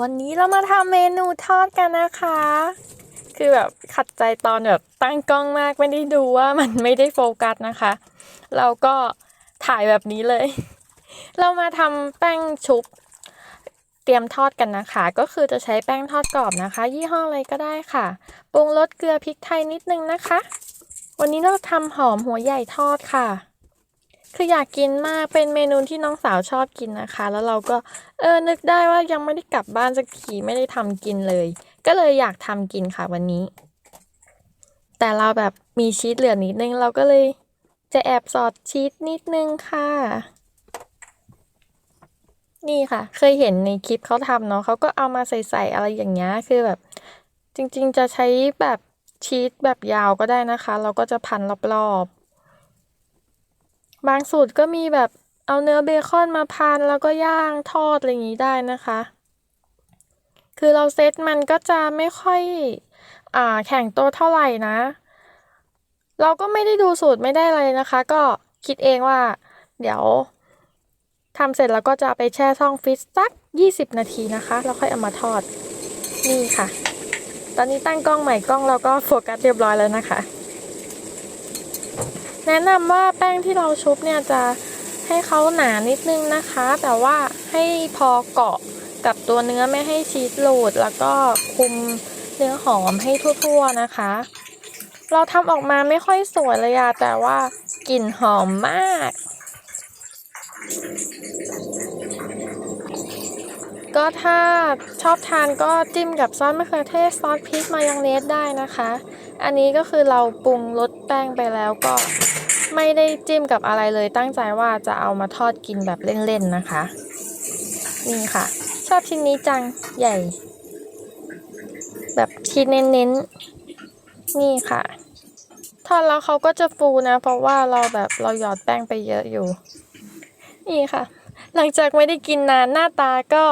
วันนี้เรามาทำเมนูทอดกันนะคะ คือแบบขัดใจตอนแบบตั้งกล้องมากไม่ได้ดูว่ามันไม่ได้โฟกัสนะคะ เราก็ถ่ายแบบนี้เลย เรามาทำแป้งชุบ เตรียมทอดกันนะคะ ก็คือจะใช้แป้งทอดกรอบนะคะ ยี่ห้ออะไรก็ได้ค่ะปรุงรสเกลือพริกไทยนิดนึงนะคะ วันนี้เราทำหอมหัวใหญ่ทอดค่ะ คืออยากกินมากเป็นเมนูที่น้องสาวชอบกินนะคะ แล้วเราก็เออนึกได้ว่ายังไม่ได้กลับบ้านสักทีไม่ได้ทำกินเลย ก็เลยอยากทำกินค่ะวันนี้ แต่เราแบบมีชีสเหลือนิดนึงเราก็เลยจะแอบสอดชีสนิดนึงค่ะ นี่ค่ะ เคยเห็นในคลิปเขาทำเนาะเขาก็เอามาใส่ๆอะไรอย่างเงี้ยคือแบบ จริงๆจะใช้แบบชีสแบบยาวก็ได้นะคะ เราก็จะพันรอบๆ บางสูตรก็มีแบบเอาเนื้อเบคอนมาพันแล้วก็ย่างทอดอะไรอย่างนี้ได้นะคะ คือเราเซตมันก็จะไม่ค่อยอ่าแข็งตัวเท่าไหร่นะ เราก็ไม่ได้ดูสูตรไม่ได้อะไรนะคะ ก็คิดเองว่า เดี๋ยวทำเสร็จแล้วก็จะไปแช่ช่องฟรีซสัก 20 นาทีนะคะ แล้วค่อยเอามาทอด นี่ค่ะ ตอนนี้ตั้งกล้องใหม่กล้องเราก็โฟกัสเรียบร้อยแล้วนะคะ แนะนำว่าแป้งที่เราชุบเนี่ยจะให้เขาหนานิดนึงนะคะ แต่ว่าให้พอเกาะกับตัวเนื้อไม่ให้ชีสหลุดแล้วก็คุมเนื้อหอมให้ทั่วๆนะคะ เราทำออกมาไม่ค่อยสวยเลยอะแต่ว่ากลิ่นหอมมาก ก็ถ้าชอบทานก็จิ้มกับซอสมะเขือเทศซอสพริกมายองเนสได้นะคะ อันนี้ก็คือเราปรุงรสแป้งไปแล้วก็ไม่ได้จิ้มกับอะไรเลย ตั้งใจว่าจะเอามาทอดกินแบบเล่นๆนะคะ นี่ค่ะ ชอบชิ้นนี้จังใหญ่ แบบชิ้นเน้นๆ นี่ค่ะ ทอดแล้วเขาก็จะฟูนะ เพราะว่าเราแบบเราหยอดแป้งไปเยอะอยู่ นี่ค่ะ หลังจากไม่ได้กินนานหน้าตาก็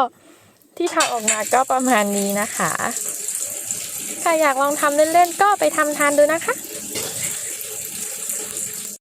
ที่ทำออกมาก็ประมาณนี้นะคะใครอยากลองทำเล่นๆก็ไปทำทานดูนะคะ